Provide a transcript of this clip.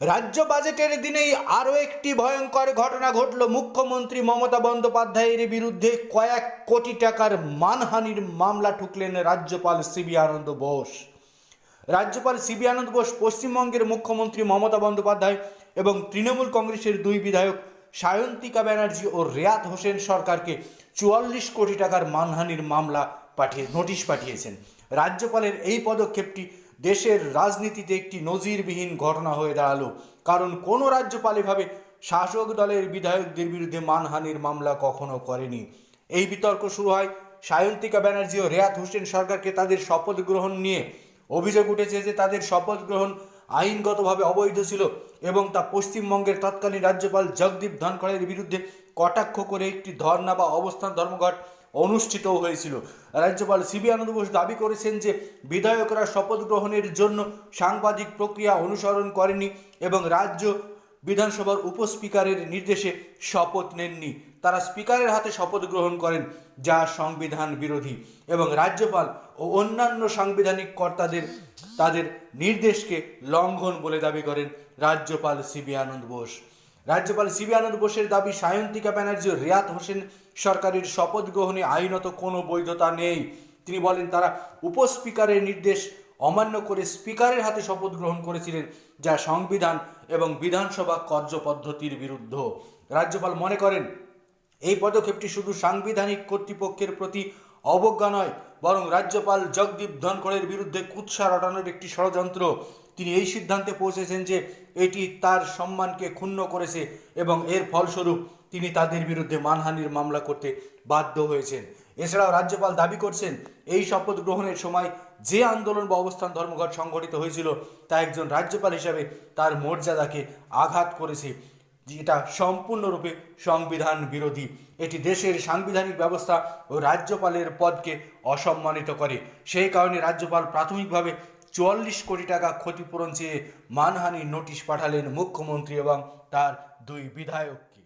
রাজ্য বাজেটের দিনেই আরও একটি ভয়ঙ্কর ঘটনা ঘটল মুখ্যমন্ত্রী মমতা বন্দ্যোপাধ্যায়ের বিরুদ্ধে। কয়েক কোটি টাকার মানহানির মামলা ঠুকলেন রাজ্যপাল সিবি আনন্দ বোস। রাজ্যপাল সিবি আনন্দ বোস পশ্চিমবঙ্গের মুখ্যমন্ত্রী মমতা বন্দ্যোপাধ্যায় এবং তৃণমূল কংগ্রেসের দুই বিধায়ক সায়ন্তিকা ব্যানার্জি ও রেয়াত হোসেন সরকারকে চুয়াল্লিশ কোটি টাকার মানহানির মামলা পাঠিয়ে নোটিশ পাঠিয়েছেন। রাজ্যপালের এই পদক্ষেপটি দেশের রাজনীতিতে একটি নজিরবিহীন ঘটনা হয়ে দাঁড়াল। কারণ কোনো রাজ্যপাল এভাবে শাসক দলের বিধায়কদের বিরুদ্ধে মানহানির মামলা কখনো করেনি। এই বিতর্ক শুরু হয় সায়ন্তিকা ব্যানার্জি ও রেয়াত হোসেন সরকারকে তাদের শপথ গ্রহণ নিয়ে। অভিযোগ উঠেছে যে তাদের শপথ গ্রহণ আইনগতভাবে অবৈধ ছিল এবং তা পশ্চিমবঙ্গের তৎকালীন রাজ্যপাল জগদীপ ধনখড়ের বিরুদ্ধে কটাক্ষ করে একটি ধর্ণা বা অবস্থান ধর্মঘট অনুষ্ঠিতও হয়েছিল। রাজ্যপাল সিবি আনন্দ বোস দাবি করেছেন যে, বিধায়করা শপথ গ্রহণের জন্য সাংবাদিক প্রক্রিয়া অনুসরণ করেনি এবং রাজ্য বিধানসভার উপস্পিকারের নির্দেশে শপথ নেননি। তারা স্পিকারের হাতে শপথ গ্রহণ করেন, যা সংবিধান বিরোধী এবং রাজ্যপাল ও অন্যান্য সাংবিধানিক কর্তাদের, তাদের নির্দেশকে লঙ্ঘন বলে দাবি করেন রাজ্যপাল সিবি আনন্দ বোস। রাজ্যপাল সিবি আনন্দ বোসের দাবি, সায়ন্তিকা ব্যানার্জি রিয়াত হোসেন সরকারের শপথ গ্রহণে আইনত কোনো বৈধতা নেই। তিনি বলেন, তারা উপস্পিকারের নির্দেশ অমান্য করে স্পিকারের হাতে শপথ গ্রহণ করেছিলেন, যা সংবিধান এবং বিধানসভা কার্যপদ্ধতির বিরুদ্ধ। রাজ্যপাল মনে করেন, এই পদক্ষেপটি শুধু সাংবিধানিক কর্তৃপক্ষের প্রতি অবজ্ঞা নয়, বরং রাজ্যপাল জগদীপ ধনখড়ের বিরুদ্ধে কুৎসা রটানোর একটি ষড়যন্ত্র। তিনি এই সিদ্ধান্তে পৌঁছেছেন যে এটি তার সম্মানকে ক্ষুণ্ণ করেছে এবং এর ফলস্বরূপ তিনি তাদের বিরুদ্ধে মানহানির মামলা করতে বাধ্য হয়েছেন। এছাড়াও রাজ্যপাল দাবি করছেন, এই শপথ গ্রহণের সময় যে আন্দোলন বা অবস্থান ধর্মঘট সংঘটিত হয়েছিল তা একজন রাজ্যপাল হিসাবে তার মর্যাদাকে আঘাত করেছে। যেটা সম্পূর্ণরূপে সংবিধান বিরোধী। এটি দেশের সাংবিধানিক ব্যবস্থা ও রাজ্যপালের পদকে অসম্মানিত করে। সেই কারণে রাজ্যপাল প্রাথমিকভাবে চুয়াল্লিশ কোটি টাকা ক্ষতিপূরণ চেয়ে মানহানির নোটিশ পাঠালেন মুখ্যমন্ত্রী এবং তার দুই বিধায়ককে।